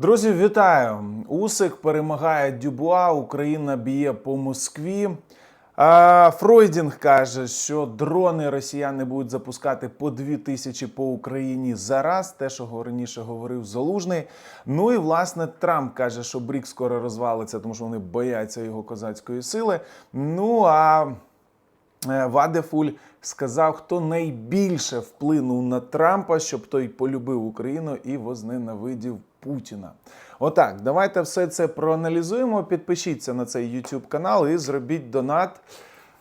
Друзі, вітаю! Усик перемагає Дюбуа, Україна б'є по Москві. Фройдінг каже, що дрони росіяни будуть запускати по дві тисячі по Україні зараз. Те, що раніше говорив Залужний. Ну і власне Трамп каже, що Брік скоро розвалиться, тому що вони бояться його козацької сили. Ну а Вадефуль сказав, хто найбільше вплинув на Трампа, щоб той полюбив Україну і возненавидів Путіна. Отак, давайте все це проаналізуємо. Підпишіться на цей YouTube канал і зробіть донат.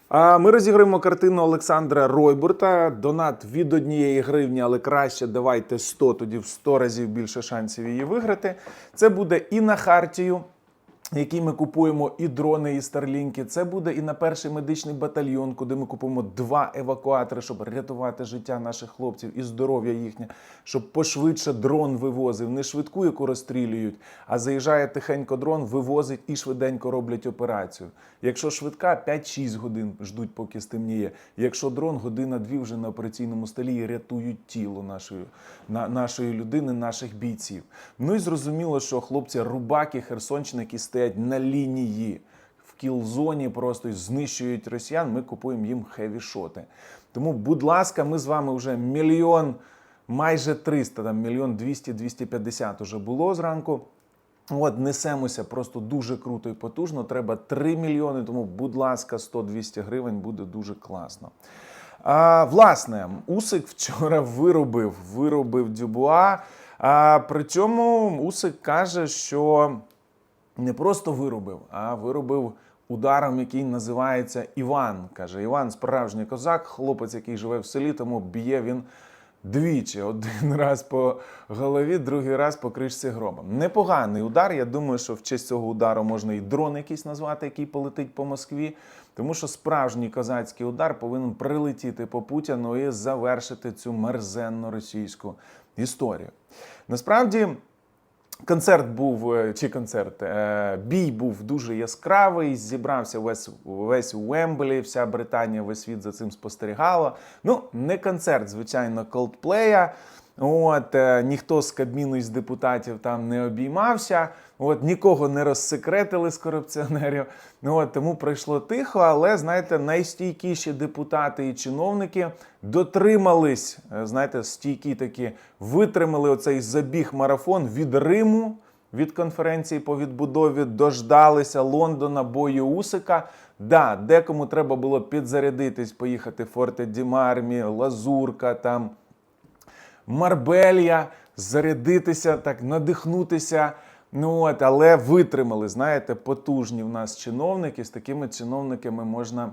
А Ми розіграємо картину Олександра Ройбурта. Донат від однієї гривні, але краще давайте 100, тоді в 100 разів більше шансів її виграти. Це буде і на Хартію які ми купуємо і дрони, і старлінки. Це буде і на перший медичний батальйон, куди ми купуємо два евакуатори, щоб рятувати життя наших хлопців і здоров'я їхнє, щоб пошвидше дрон вивозив, не швидку, яку розстрілюють, а заїжджає тихенько дрон, вивозить і швиденько роблять операцію. Якщо швидка, 5-6 годин ждуть, поки стемніє. Якщо дрон, година-дві вже на операційному столі і рятують тіло нашої, на, нашої людини, наших бійців. Ну і зрозуміло, що хлопці рубаки, херсонщини, які стоять на лінії в кілзоні, просто знищують росіян. Ми купуємо їм хевішоти. Тому, будь ласка, ми з вами вже мільйон, майже 300, там мільйон 200-250 уже було зранку. От, несемося просто дуже круто і потужно. Треба 3 мільйони, тому, будь ласка, 100-200 гривень буде дуже класно. А, власне, Усик вчора виробив, виробив Дюбуа. А, причому Усик каже, що не просто виробив, а виробив ударом, який називається Іван. Каже, Іван справжній козак, хлопець, який живе в селі, тому б'є він двічі. Один раз по голові, другий раз по кришці гроба. Непоганий удар. Я думаю, що в честь цього удару можна і дрон якийсь назвати, який полетить по Москві. Тому що справжній козацький удар повинен прилетіти по Путіну і завершити цю мерзенну російську історію. Насправді. Концерт був е, чи концерт, е, бій був дуже яскравий. Зібрався весь весь Уемблі, вся Британія, весь світ за цим спостерігала. Ну, не концерт, звичайно, колдплея. От е, ніхто з кабміну із депутатів там не обіймався. От нікого не розсекретили з корупціонерів. Ну от тому пройшло тихо, але знаєте, найстійкіші депутати і чиновники дотримались. е, Знаєте, стійкі такі витримали оцей забіг марафон від Риму. Від конференції по відбудові дождалися Лондона, бою Усика. Да, декому треба було підзарядитись, поїхати Форте Ді Мармі, Лазурка, там Марбелья, зарядитися, так надихнутися. Ну от, але витримали, знаєте, потужні в нас чиновники. З такими чиновниками можна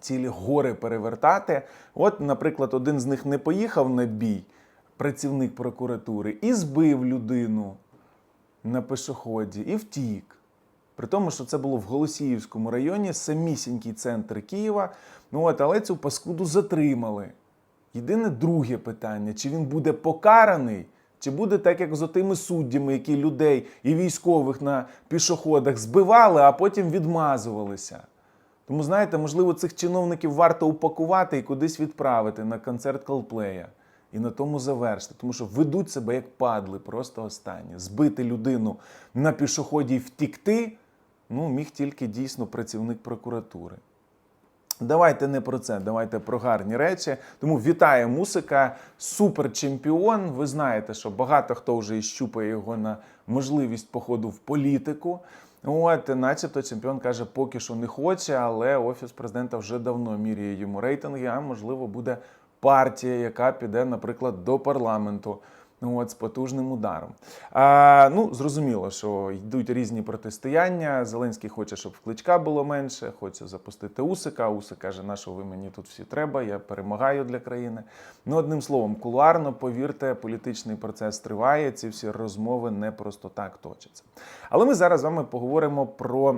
цілі гори перевертати. От, наприклад, один з них не поїхав на бій, працівник прокуратури, і збив людину на пешоході і втік. При тому, що це було в Голосіївському районі, самісінький центр Києва. Ну от, але цю паскуду затримали. Єдине друге питання: чи він буде покараний, чи буде так, як з отими суддями, які людей і військових на пішоходах збивали, а потім відмазувалися. Тому, знаєте, можливо, цих чиновників варто упакувати і кудись відправити на концерт Колплея. І на тому завершити, тому що ведуть себе як падли, просто останні. Збити людину на пішоході і втікти, ну, міг тільки дійсно працівник прокуратури. Давайте не про це, давайте про гарні речі. Тому вітаю мусика, суперчемпіон. Ви знаєте, що багато хто вже і щупає його на можливість походу в політику. От, начебто, чемпіон каже, поки що не хоче, але офіс президента вже давно міряє йому рейтинги. А можливо, буде партія, яка піде, наприклад, до парламенту. Ну, От з потужним ударом. А, ну, зрозуміло, що йдуть різні протистояння. Зеленський хоче, щоб в кличка було менше, хоче запустити Усика. Усик каже, на що ви мені тут всі треба, я перемагаю для країни. Ну, одним словом, кулуарно, повірте, політичний процес триває. Ці всі розмови не просто так точаться. Але ми зараз з вами поговоримо про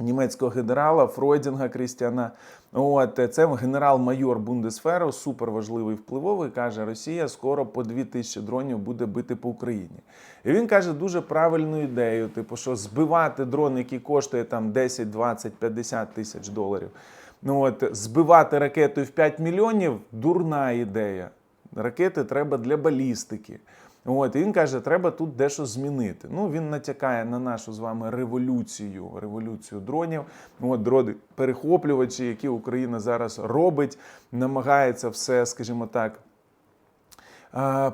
німецького генерала Фройдінга Крістіана. От це генерал-майор Бундесферу, суперважливий впливовий. каже, Росія скоро по 2000 дронів буде бити по Україні. І він каже дуже правильну ідею: типу, що збивати дрон, який коштує там 10, 20, 50 тисяч доларів. Ну от збивати ракетою в 5 мільйонів дурна ідея. Ракети треба для балістики. От, і він каже, треба тут дещо змінити. Ну, він натякає на нашу з вами революцію, революцію дронів. От дрони перехоплювачі, які Україна зараз робить, намагається все, скажімо так.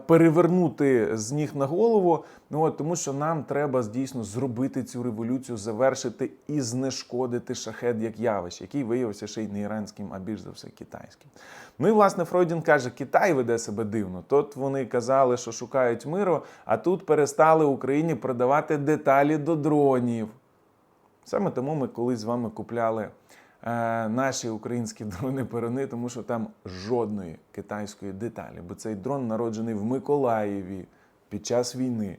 Перевернути з ніг на голову, ну от тому що нам треба дійсно зробити цю революцію, завершити і знешкодити шахет як явище, який виявився ще й не іранським, а більш за все китайським. Ну і власне Фройдін каже, Китай веде себе дивно. Тут вони казали, що шукають миру, а тут перестали Україні продавати деталі до дронів. Саме тому ми колись з вами купляли наші українські дрони перони, тому що там жодної китайської деталі, бо цей дрон народжений в Миколаєві під час війни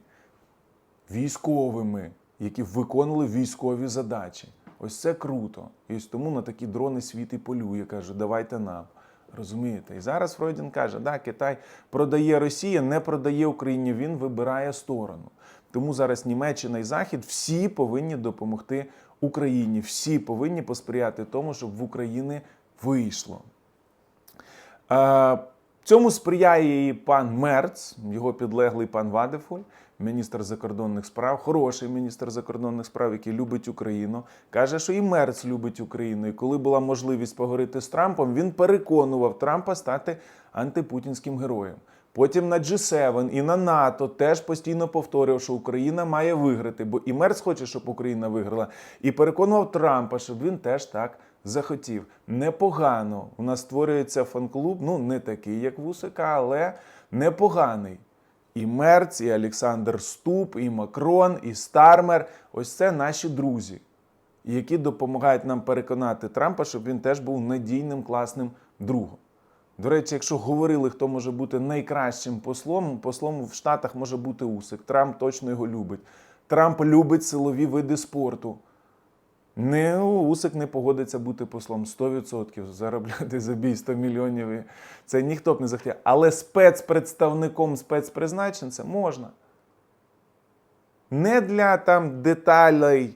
військовими, які виконували військові задачі. Ось це круто. І ось тому на такі дрони світ і полює, каже, давайте нам. Розумієте? І зараз Фройдін каже, да, Китай продає Росія, не продає Україні, він вибирає сторону. Тому зараз Німеччина і Захід всі повинні допомогти Україні, всі повинні посприяти тому, щоб в Україні вийшло. Е, Цьому сприяє і пан Мерц, його підлеглий пан Вадефуль, міністр закордонних справ, хороший міністр закордонних справ, який любить Україну. Каже, що і Мерц любить Україну. І коли була можливість поговорити з Трампом, він переконував Трампа стати антипутінським героєм. Потім на G7 і на НАТО теж постійно повторював, що Україна має виграти, бо і Мерц хоче, щоб Україна виграла, і переконував Трампа, щоб він теж так захотів. Непогано. У нас створюється фан-клуб, ну не такий, як Вусика, але непоганий. І Мерц, і Олександр Ступ, і Макрон, і Стармер ось це наші друзі, які допомагають нам переконати Трампа, щоб він теж був надійним класним другом. До речі, якщо говорили, хто може бути найкращим послом, послом в Штатах може бути Усик. Трамп точно його любить. Трамп любить силові види спорту. Не Усик не погодиться бути послом 100%, заробляти за бій 100 мільйонів. Це ніхто б не захотів. Але спецпредставником, спецпризначенцем можна. Не для там деталей,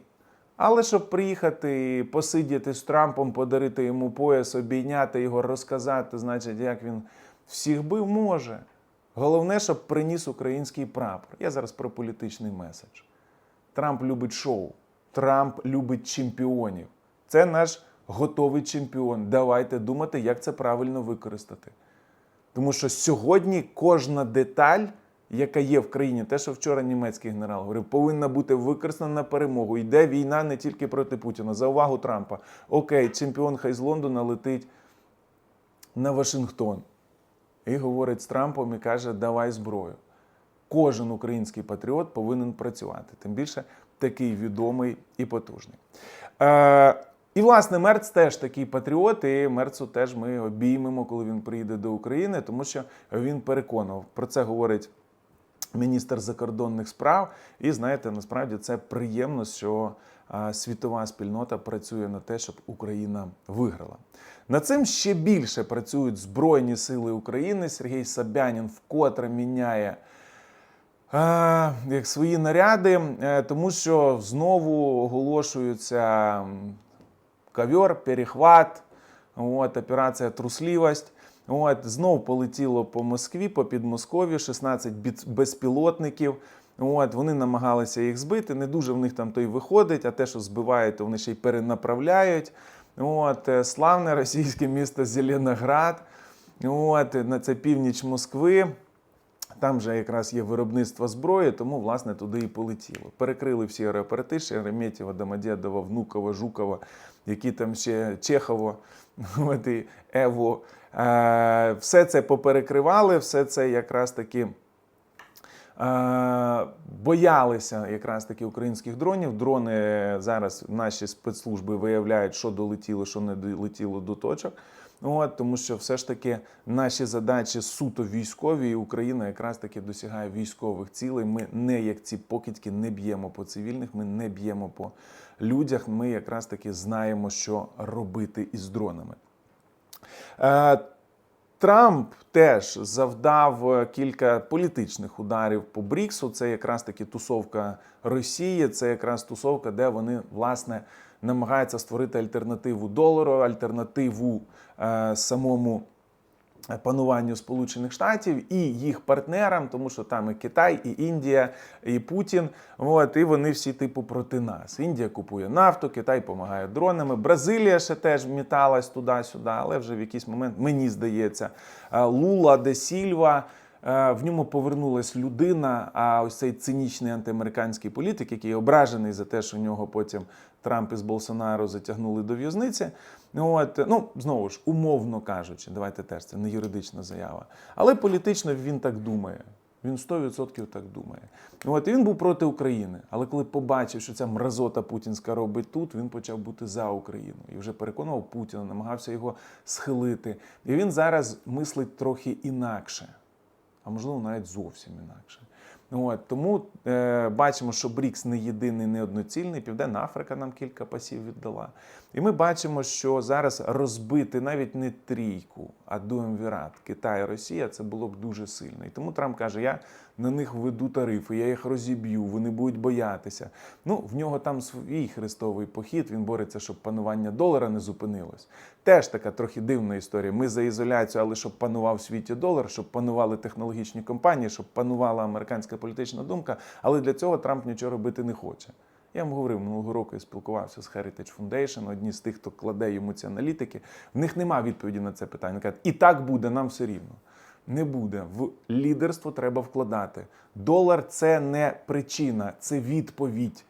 але щоб приїхати, посидіти з Трампом, подарити йому пояс, обійняти його, розказати, значить, як він всіх бив, може. Головне, щоб приніс український прапор. Я зараз про політичний меседж. Трамп любить шоу. Трамп любить чемпіонів. Це наш готовий чемпіон. Давайте думати, як це правильно використати. Тому що сьогодні кожна деталь, яка є в країні, те, що вчора німецький генерал говорив, повинна бути використана на перемогу. Йде війна не тільки проти Путіна. За увагу Трампа. Окей, чемпіон хай з Лондона летить на Вашингтон. І говорить з Трампом і каже, давай зброю. Кожен український патріот повинен працювати. Тим більше такий відомий і потужний. Е, і, власне, Мерц теж такий патріот, і Мерцу теж ми обіймемо, коли він приїде до України, тому що він переконував. Про це говорить міністр закордонних справ. І знаєте, насправді це приємно, що світова спільнота працює на те, щоб Україна виграла. Над цим ще більше працюють Збройні Сили України. Сергій Собянін вкотре міняє. Як свої наряди, е, тому що знову оголошуються ковер, перехват, от, операція Трусливость. От, знов полетіло по Москві, по Підмосков'ю, 16 безпілотників. От, вони намагалися їх збити. Не дуже в них там той виходить, а те, що збивають, то вони ще й перенаправляють. От, е, славне російське місто Зеленоград. От, на це північ Москви. Там вже якраз є виробництво зброї, тому власне туди і полетіло. Перекрили всі аеропорти, Шереметьєво, Домодєдово, Внуково, Жуково, які там ще Чехово, от і Ево. Е, Все це поперекривали, все це якраз таки. е, Боялися якраз таки українських дронів. Дрони зараз наші спецслужби виявляють, що долетіло, що не долетіло до точок. От, тому що все ж таки наші задачі суто військові, і Україна якраз таки досягає військових цілей. Ми не як ці покидьки не б'ємо по цивільних, ми не б'ємо по людях. Ми якраз таки знаємо, що робити із дронами. Е, Трамп теж завдав е, кілька політичних ударів по Бріксу. Це якраз таки тусовка Росії, це якраз тусовка, де вони власне намагаються створити альтернативу долару, альтернативу е, самому пануванню Сполучених Штатів і їх партнерам, тому що там і Китай, і Індія, і Путін. От, і вони всі типу проти нас. Індія купує нафту, Китай допомагає дронами. Бразилія ще теж міталась туди-сюди, але вже в якийсь момент мені здається, е, Лула де Сільва. Е, В ньому повернулась людина, а ось цей цинічний антиамериканський політик, який ображений за те, що в нього потім Трамп із Болсонаро затягнули до в'язниці. От, ну, знову ж, умовно кажучи, давайте теж це не юридична заява. Але політично він так думає. Він 100% так думає. От, і він був проти України. Але коли побачив, що ця мразота путінська робить тут, він почав бути за Україну. І вже переконував Путіна, намагався його схилити. І він зараз мислить трохи інакше, а можливо навіть зовсім інакше. От, тому е, бачимо, що БРІКС не єдиний, не одноцільний. Південна Африка нам кілька пасів віддала. І ми бачимо, що зараз розбити навіть не трійку, а дуемвірат Китай Росія це було б дуже сильно. І тому Трамп каже: я на них введу тарифи, я їх розіб'ю, вони будуть боятися. Ну, в нього там свій хрестовий похід. Він бореться, щоб панування долара не зупинилось. Теж така трохи дивна історія. Ми за ізоляцію, але щоб панував в світі долар, щоб панували технологічні компанії, щоб панувала американська політична думка. Але для цього Трамп нічого робити не хоче. Я вам говорив минулого року, я спілкувався з Heritage Foundation, одні з тих, хто кладе йому ці аналітики. В них нема відповіді на це питання. Кажуть, і так буде, нам все рівно. Не буде. В лідерство треба вкладати. Долар це не причина, це відповідь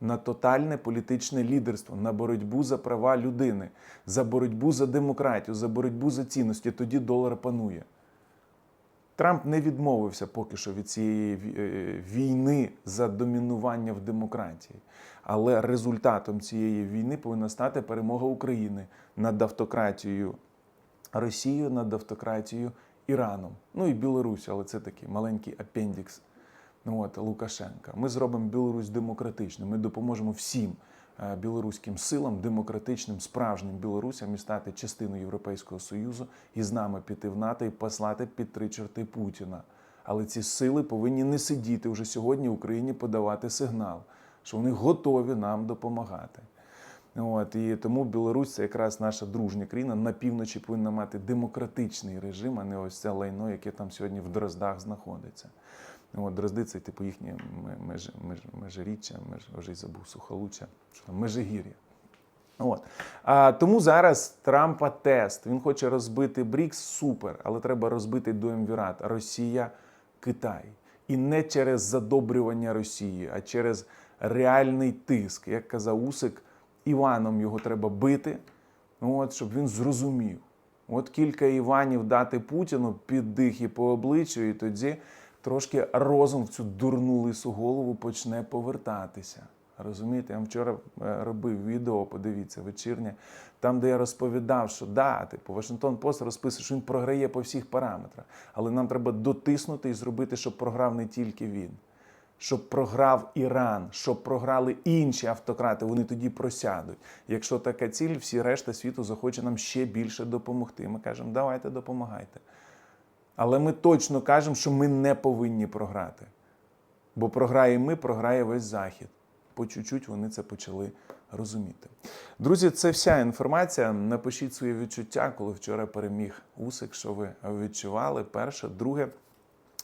на тотальне політичне лідерство, на боротьбу за права людини, за боротьбу за демократію, за боротьбу за цінності. Тоді долар панує. Трамп не відмовився поки що від цієї е, війни за домінування в демократії. Але результатом цієї війни повинна стати перемога України над автократією Росією, над автократією Іраном. Ну і Білорусь, але це такий маленький апендікс ну, от, Лукашенка. Ми зробимо Білорусь демократичною. Ми допоможемо всім білоруським силам, демократичним, справжнім білорусям і стати частиною Європейського Союзу і з нами піти в НАТО і послати під три черти Путіна. Але ці сили повинні не сидіти вже сьогодні в Україні подавати сигнал, що вони готові нам допомагати. От, і тому Білорусь це якраз наша дружня країна. На півночі повинна мати демократичний режим, а не ось це лайно, яке там сьогодні в Дроздах знаходиться. От, Дрозди це типу їхнє ме- меж, меж, межиріччя, меж, вже й забув сухолуччя, що там межигір'я. От. А, тому зараз Трампа тест. Він хоче розбити БРІКС, супер, але треба розбити дуемвірат Росія, Китай. І не через задобрювання Росії, а через реальний тиск. Як казав Усик, Іваном його треба бити, от, щоб він зрозумів. От кілька Іванів дати Путіну під дих і по обличчю, і тоді трошки розум в цю дурну лису голову почне повертатися. Розумієте, я вчора е, робив відео, подивіться, вечірнє, там, де я розповідав, що да, типу, Вашингтон Пост розписує, що він програє по всіх параметрах. Але нам треба дотиснути і зробити, щоб програв не тільки він, щоб програв Іран, щоб програли інші автократи, вони тоді просядуть. Якщо така ціль, всі решта світу захоче нам ще більше допомогти. Ми кажемо, давайте допомагайте. Але ми точно кажемо, що ми не повинні програти. Бо програє ми, програє весь Захід. По чуть-чуть вони це почали розуміти. Друзі, це вся інформація. Напишіть свої відчуття, коли вчора переміг Усик, що ви відчували. Перше, друге,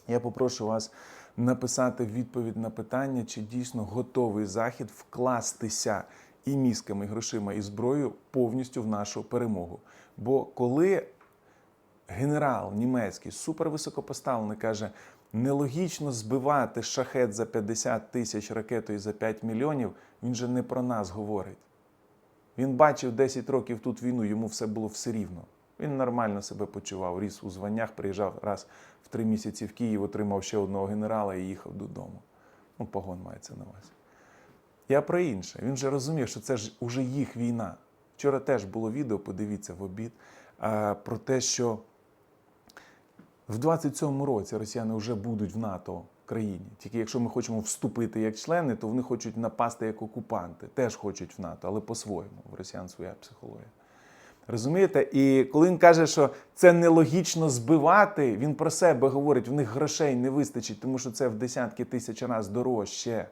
я попрошу вас написати відповідь на питання, чи дійсно готовий Захід вкластися і мізками, і грошима, і зброєю повністю в нашу перемогу. Бо коли генерал німецький, супервисокопоставлений, каже: нелогічно збивати шахет за 50 тисяч ракетою за 5 мільйонів, він же не про нас говорить. Він бачив 10 років тут війну, йому все було все рівно. Він нормально себе почував, ріс у званнях, приїжджав раз в три місяці в Київ, отримав ще одного генерала і їхав додому. Ну, погон мається на увазі. Я про інше. Він же розумів, що це ж уже їх війна. Вчора теж було відео, подивіться в обід, про те, що в 27-му році росіяни вже будуть в НАТО країні. Тільки якщо ми хочемо вступити як члени, то вони хочуть напасти як окупанти. Теж хочуть в НАТО, але по-своєму. В росіян своя психологія. Розумієте? І коли він каже, що це нелогічно збивати, він про себе говорить, в них грошей не вистачить, тому що це в десятки тисяч разів дорожче.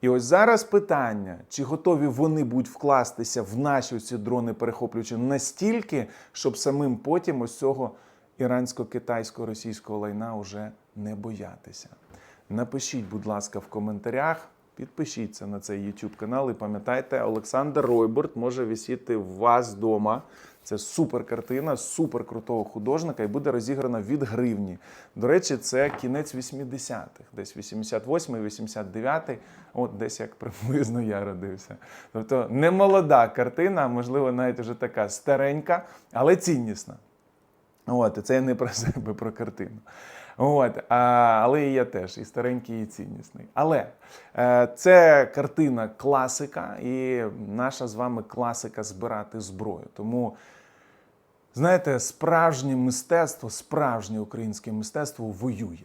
І ось зараз питання, чи готові вони будуть вкластися в наші ці дрони перехоплюючи настільки, щоб самим потім ось цього ірансько-китайсько-російського лайна вже не боятися. Напишіть, будь ласка, в коментарях. Підпишіться на цей YouTube канал і пам'ятайте, Олександр Ройбурт може висіти у вас вдома. Це супер картина, супер крутого художника і буде розіграна від гривні. До речі, це кінець 80-х, десь 88-й, 89-й, от десь як приблизно я родився. Тобто не молода картина, можливо, навіть вже така старенька, але ціннісна. От, і це я не про себе, про картину. От, а, але я теж і старенький, і ціннісний. Але е, це картина класика, і наша з вами класика збирати зброю. Тому, знаєте, справжнє мистецтво, справжнє українське мистецтво воює.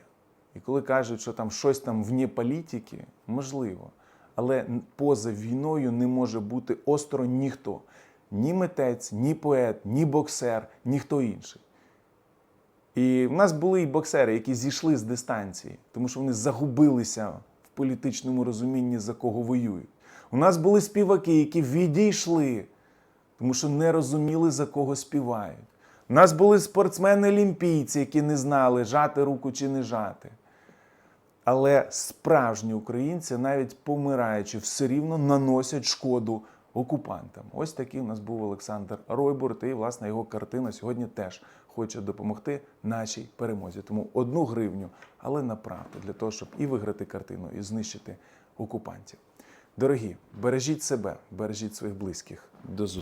І коли кажуть, що там щось там вне політики, можливо. Але поза війною не може бути осторонь ніхто. Ні митець, ні поет, ні боксер, ніхто інший. І в нас були і боксери, які зійшли з дистанції, тому що вони загубилися в політичному розумінні, за кого воюють. У нас були співаки, які відійшли, тому що не розуміли, за кого співають. У нас були спортсмени-олімпійці, які не знали, жати руку чи не жати. Але справжні українці, навіть помираючи, все рівно наносять шкоду окупантам. Ось такий у нас був Олександр Ройбурт, і власне його картина сьогодні теж хоче допомогти нашій перемозі. Тому одну гривню, але направду, для того, щоб і виграти картину, і знищити окупантів. Дорогі, бережіть себе, бережіть своїх близьких. До зустрічі.